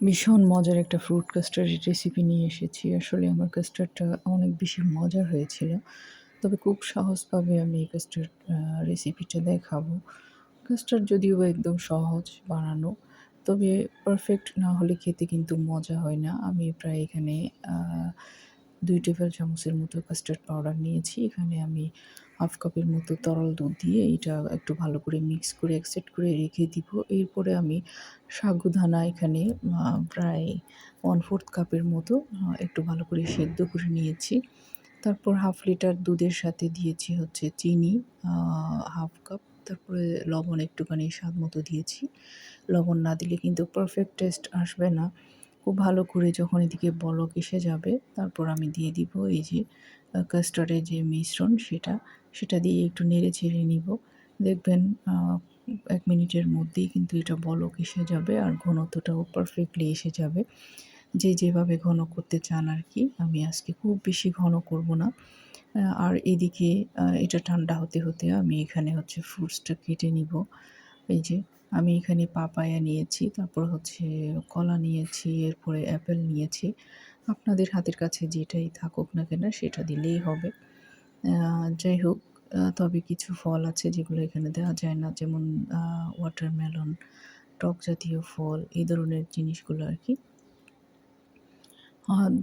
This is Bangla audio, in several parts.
ভীষণ মজার একটা ফ্রুট কাস্টার্ডের রেসিপি নিয়ে এসেছি। আসলে আমার কাস্টার্ডটা অনেক বেশি মজার হয়েছিল। তবে খুব সহজভাবে আমি এই কাস্টার্ড রেসিপিটা দেখাবো। কাস্টার্ড যদিও একদম সহজ বানানো, তবে পারফেক্ট না হলে খেতে কিন্তু মজা হয় না। আমি প্রায় এখানে দুই টেবিল চামচের মতো কাস্টার্ড পাউডার নিয়েছি। এখানে আমি হাফ কাপের মতো তরল দুধ দিয়ে এটা একটু ভালো করে মিক্স করে একসেট করে রেখে দিব। এরপরে আমি সাগুদানা এখানে প্রায় ওয়ান ফোর্থ কাপের মতো একটু ভালো করে সেদ্ধ করে নিয়েছি। তারপর হাফ লিটার দুধের সাথে দিয়েছি হচ্ছে চিনি হাফ কাপ তারপরে লবণ একটুখানি স্বাদ মতো দিয়েছি। লবণ না দিলে কিন্তু পারফেক্ট টেস্ট আসবে না। খুব ভালো করে যখন এদিকে বলক এসে যাবে, তারপর আমি দিয়ে দিব এই যে কাস্টার্ডের যে মিশ্রণ সেটা সেটা দিয়ে একটু নেড়ে ছেড়ে নিব। দেখবেন এক মিনিটের মধ্যেই কিন্তু এটা বলক এসে যাবে আর ঘনত্বটাও পারফেক্টলি এসে যাবে। যে যেভাবে ঘন করতে চান আর কি, আমি আজকে খুব বেশি ঘন করব না। আর এদিকে এটা ঠান্ডা হতে হতে আমি এখানে হচ্ছে ফ্রুটসটা কেটে নিব। এই যে আমি এখানে পাপায়া নিয়েছি, তারপর হচ্ছে কলা নিয়েছি, এরপরে অ্যাপেল নিয়েছি। আপনাদের হাতের কাছে যেটাই থাকুক না কেন সেটা দিলেই হবে। যাই হোক তবে কিছু ফল আছে যেগুলো এখানে দেওয়া যায় না। যেমন ওয়াটারমেলন টক জাতীয় ফল, এই ধরনের জিনিসগুলো আর কি।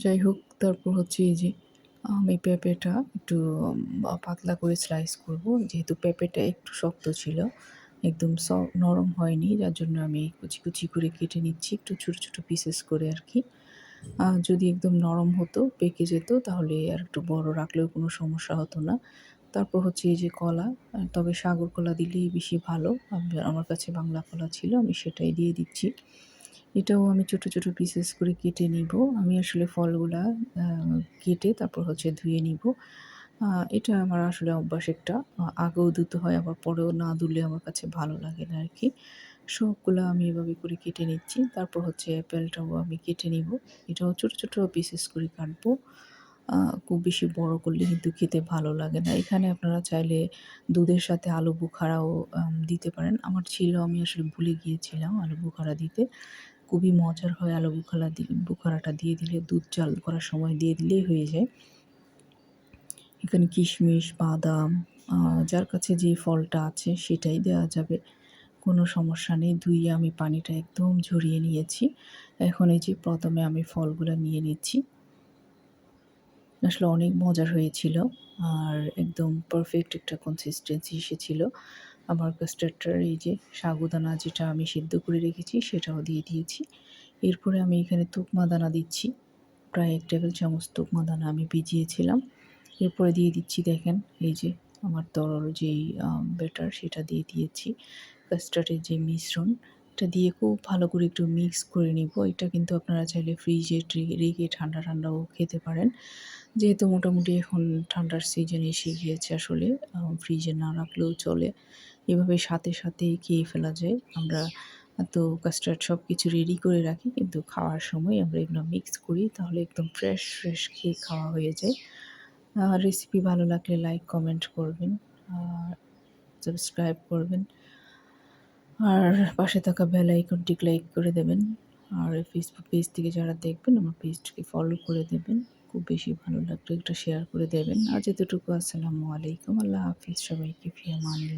যাই হোক, তারপর হচ্ছে এই যে আমি পেঁপেটা একটু পাতলা করে স্লাইস করব। যেহেতু পেঁপেটা একটু শক্ত ছিল একদম নরম হয়নি, যার জন্য আমি কুচি কুচি করে কেটে নিচ্ছি, একটু ছোটো ছোটো পিসেস করে আর কি। যদি একদম নরম হতো, পেকে যেত, তাহলে আর একটু বড় রাখলেও কোনো সমস্যা হতো না। তারপর হচ্ছে এই যে কলা তবে সাগর কলা দিলেই বেশি ভালো। আমার কাছে বাংলা কলা ছিল, আমি সেটাই দিয়ে দিচ্ছি। এটাও আমি ছোট ছোট পিসেস করে কেটে নিব। আমি আসলে ফলগুলা কেটে তারপর হচ্ছে ধুয়ে নিব। এটা আমার আসলে অভ্যাস একটা। আগেও ধুতে হয়, আবার পরেও না ধুলে আমার কাছে ভালো লাগে না আর কি সবগুলো আমি এভাবে করে কেটে নিচ্ছি। তারপর হচ্ছে অ্যাপেলটাও আমি কেটে নিব। এটাও ছোটো ছোটো পিসেস করে কাটবো। খুব বেশি বড় করলে কিন্তু খেতে ভালো লাগে না। এখানে আপনারা চাইলে দুধের সাথে আলু বুখারাও দিতে পারেন। আমার ছিল আমি আসলে ভুলে গিয়েছিলাম আলু বুখারা দিতে। খুবই মজার হয় আলু বুখারা বুখারাটা দিয়ে দিলে, দুধ চাল করার সময় দিয়ে দিলেই হয়ে যায়। এখানে কিশমিশ, বাদাম যার কাছে যে ফলটা আছে সেটাই দেওয়া যাবে। কোনো সমস্যা নেই ধুইয়ে আমি পানিটা একদম ঝরিয়ে নিয়েছি। এখন এই যে প্রথমে আমি ফলগুলো নিয়ে নিচ্ছি। আসলে অনেক মজার হয়েছিল আর একদম পারফেক্ট একটা কনসিস্টেন্সি এসেছিল আমার কাস্টার্ডটার এই যে সাগুদানা যেটা আমি সিদ্ধ করে রেখেছি সেটাও দিয়ে দিয়েছি। এরপরে আমি এখানে তুকমা দানা দিচ্ছি। প্রায় এক টেবিল চামচ তুকমা দানা আমি ভিজিয়েছিলাম। এরপরে দিয়ে দিচ্ছি দেখেন, এই যে আমার তরল যেই বেটার সেটা দিয়ে দিয়েছি, কাস্টার্ডের যে মিশ্রণ, এটা দিয়ে খুব ভালো করে একটু মিক্স করে নিব। এটা কিন্তু আপনারা চাইলে ফ্রিজে রেখে ঠান্ডা ঠান্ডাও খেতে পারেন। যেহেতু মোটামুটি এখন ঠান্ডার সিজন এসে গিয়েছে আসলে ফ্রিজে না রাখলেও চলে। এভাবে সাথে সাথেই খেয়ে ফেলা যায়। আমরা তো কাস্টার্ড সব কিছু রেডি করে রাখি, কিন্তু খাওয়ার সময় আমরা এগুলো মিক্স করি, তাহলে একদম ফ্রেশ ফ্রেশ খেয়ে খাওয়া হয়ে যায়। রেসিপি ভালো লাগলে লাইক কমেন্ট করবেন আর সাবস্ক্রাইব করবেন। আর পাশে থাকা বেল আইকনটি ক্লিক করে দেবেন। আর ফেসবুক পেজ থেকে যারা দেখবেন, আমার পেজটিকে ফলো করে দেবেন। খুব বেশি ভালো লাগলে একটা শেয়ার করে দেবেন। আর যেতটুকু আসসালামু আলাইকুম। আল্লাহ হাফিজ। সবাইকে ফিয়ামান